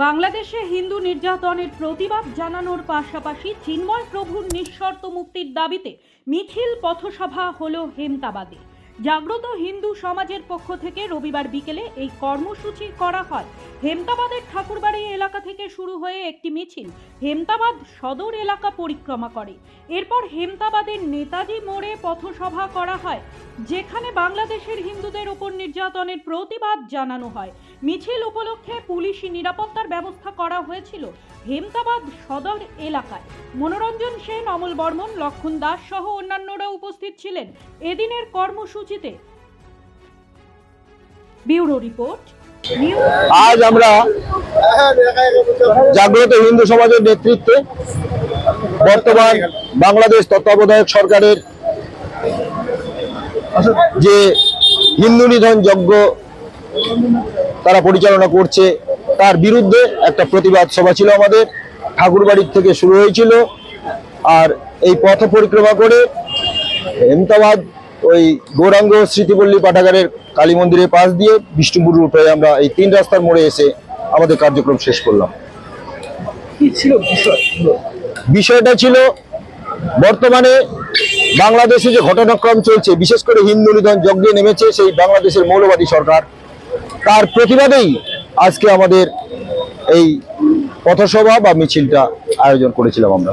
বাংলাদেশে হিন্দু নির্যাতনের প্রতিবাদ জানানোর পাশাপাশি চিন্ময় প্রভুর নিঃশর্ত মুক্তির দাবিতে মিছিল পথসভা হল হেমতাবাদে। জাগ্রত হিন্দু সমাজের পক্ষ থেকে রবিবার বিকেলে এই কর্মসূচি করা হয়। হেমতাবাদের ঠাকুরবাড়ি এলাকা থেকে শুরু হয়ে একটি মিছিল হেমতাবাদ সদর এলাকা পরিক্রমা করে। এরপর হেমতাবাদের নেতাজি মোড়ে পথসভা করা হয়, যেখানে বাংলাদেশের হিন্দুদের ওপর নির্যাতনের প্রতিবাদ জানানো হয়। মিছিল উপলক্ষে পুলিশি নিরাপত্তার ব্যবস্থা করা হয়েছিল হেমতাবাদ সদর এলাকায়। মনোরঞ্জন সেন, অমল বর্মন, লক্ষণ দাস সহ অন্যান্যরা উপস্থিত ছিলেন এদিনের কর্মসূচিতে। ব্যুরো রিপোর্ট আজ আমরা জাগ্রত হিন্দু সমাজের নেতৃত্বে বর্তমান বাংলাদেশ তত্ত্বাবধায়ক সরকারের যে হিন্দু নিধন যজ্ঞ তারা পরিচালনা করছে। তার বিরুদ্ধে একটা প্রতিবাদ সভা ছিল আমাদের। ঠাকুরবাড়ির থেকে শুরু হয়েছিল। আর এই পথ পরিক্রমা করে হেমতাবাদ ওই গৌরাঙ্গ স্মৃতিপল্লী পাঠাগারের কালী মন্দিরের পাশ দিয়ে বিষ্ণুপুর রূপে আমরা এই তিন রাস্তার মোড়ে এসে আমাদের কার্যক্রম শেষ করলাম। ছিল বিষয়টা ছিল বর্তমানে বাংলাদেশে যে ঘটনাক্রম চলছে বিশেষ করে হিন্দু নিধন যজ্ঞে নেমেছে সেই বাংলাদেশের মৌলবাদী সরকার তার প্রতিবাদেই আজকে আমাদের এই পথসভা বা মিছিলটা আয়োজন করেছিলাম আমরা।